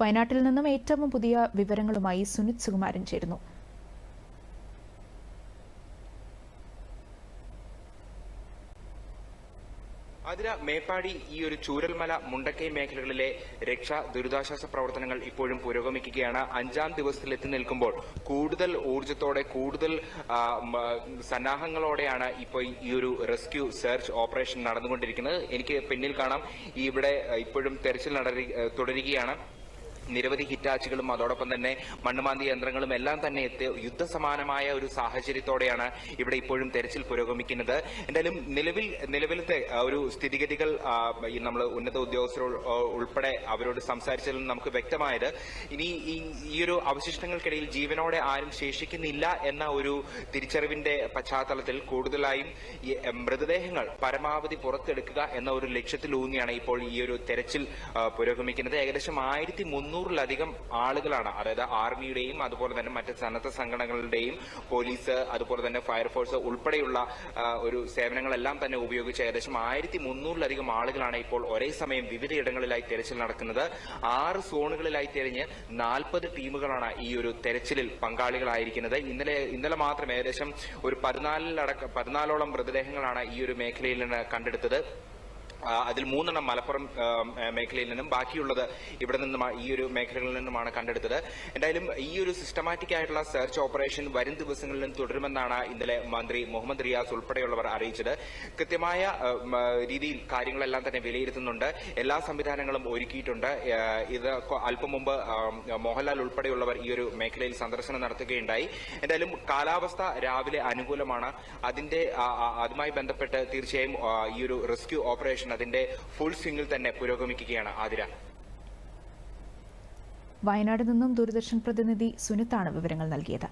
വയനാട്ടിൽ നിന്നും ഏറ്റവും പുതിയ വിവരങ്ങളുമായി സുനിത് സുകുമാരൻ ചേരുന്നു. അതിര മേപ്പാടി ഈ ഒരു ചൂരൽമല മുണ്ടക്കൈ മേഖലകളിലെ രക്ഷാ ദുരിതാശ്വാസ പ്രവർത്തനങ്ങൾ ഇപ്പോഴും പുരോഗമിക്കുകയാണ്. അഞ്ചാം ദിവസത്തിൽ എത്തി നിൽക്കുമ്പോൾ കൂടുതൽ ഊർജത്തോടെ കൂടുതൽ സന്നാഹങ്ങളോടെയാണ് ഇപ്പോൾ ഈ ഒരു റെസ്ക്യൂ സെർച്ച് ഓപ്പറേഷൻ നടന്നുകൊണ്ടിരിക്കുന്നത്. എനിക്ക് പിന്നിൽ കാണാം. ഇവിടെ ഇപ്പോഴും തെരച്ചിൽ തുടരുകയാണ്. നിരവധി ഹിറ്റാച്ചുകളും അതോടൊപ്പം തന്നെ മണ്ണുമാന്തി യന്ത്രങ്ങളും എല്ലാം തന്നെ എത്തി യുദ്ധസമാനമായ ഒരു സാഹചര്യത്തോടെയാണ് ഇവിടെ ഇപ്പോഴും തെരച്ചിൽ പുരോഗമിക്കുന്നത്. എന്തായാലും നിലവിൽ നിലവിലത്തെ ഒരു സ്ഥിതിഗതികൾ നമ്മൾ ഉന്നത ഉദ്യോഗസ്ഥർ ഉൾപ്പെടെ അവരോട് സംസാരിച്ചതിൽ നമുക്ക് വ്യക്തമായത് ഇനി ഈ ഒരു അവശിഷ്ടങ്ങൾക്കിടയിൽ ജീവനോടെ ആരും ശേഷിക്കുന്നില്ല എന്ന ഒരു തിരിച്ചറിവിന്റെ പശ്ചാത്തലത്തിൽ കൂടുതലായും മൃതദേഹങ്ങൾ പരമാവധി പുറത്തെടുക്കുക എന്ന ഒരു ലക്ഷ്യത്തിലൂന്നിയാണ് ഇപ്പോൾ ഈ ഒരു തെരച്ചിൽ പുരോഗമിക്കുന്നത്. ഏകദേശം ആയിരത്തി മുന്നൂറിലധികം ആളുകളാണ്. അതായത് ആർമിയുടെയും അതുപോലെ തന്നെ മറ്റ് സന്നദ്ധ സംഘടനകളുടെയും പോലീസ് അതുപോലെ തന്നെ ഫയർഫോഴ്സ് ഉൾപ്പെടെയുള്ള ഒരു സേവനങ്ങളെല്ലാം തന്നെ ഉപയോഗിച്ച് ഏകദേശം ആയിരത്തി മുന്നൂറിലധികം ആളുകളാണ് ഇപ്പോൾ ഒരേ സമയം വിവിധയിടങ്ങളിലായി തെരച്ചിൽ നടക്കുന്നത്. ആറ് സോണുകളിലായി തിരിഞ്ഞ് നാൽപ്പത് ടീമുകളാണ് ഈ ഒരു തെരച്ചിലിൽ പങ്കാളികളായിരിക്കുന്നത്. ഇന്നലെ ഇന്നലെ മാത്രം ഏകദേശം ഒരു പതിനാലിലടക്കം പതിനാലോളം മൃതദേഹങ്ങളാണ് ഈ ഒരു മേഖലയിൽ നിന്ന് കണ്ടെടുത്തത്. അതിൽ മൂന്നെണ്ണം മലപ്പുറം മേഖലയിൽ നിന്നും ബാക്കിയുള്ളത് ഇവിടെ നിന്നും ഈ ഒരു മേഖലകളിൽ നിന്നുമാണ് കണ്ടെടുത്തത്. എന്തായാലും ഈ ഒരു സിസ്റ്റമാറ്റിക് ആയിട്ടുള്ള സെർച്ച് ഓപ്പറേഷൻ വരും ദിവസങ്ങളിലും തുടരുമെന്നാണ് ഇന്നലെ മന്ത്രി മുഹമ്മദ് റിയാസ് ഉൾപ്പെടെയുള്ളവർ അറിയിച്ചത്. കൃത്യമായ രീതിയിൽ കാര്യങ്ങളെല്ലാം തന്നെ വിലയിരുത്തുന്നുണ്ട്. എല്ലാ സംവിധാനങ്ങളും ഒരുക്കിയിട്ടുണ്ട്. ഇത് അല്പം മുമ്പ് മോഹൻലാൽ ഉൾപ്പെടെയുള്ളവർ ഈ ഒരു മേഖലയിൽ സന്ദർശനം നടത്തുകയുണ്ടായി. എന്തായാലും കാലാവസ്ഥ രാവിലെ അനുകൂലമാണ്. അതിന്റെ അതുമായി ബന്ധപ്പെട്ട് തീർച്ചയായും ഈ ഒരു റെസ്ക്യൂ ഓപ്പറേഷൻ അതിന്റെ ഫുൾ സ്വിംഗിൽ തന്നെ പുരോഗമിക്കുകയാണ് ആതിര. വയനാട് നിന്നും ദൂരദർശൻ പ്രതിനിധി സുനിത്താണ് വിവരങ്ങൾ നൽകിയത്.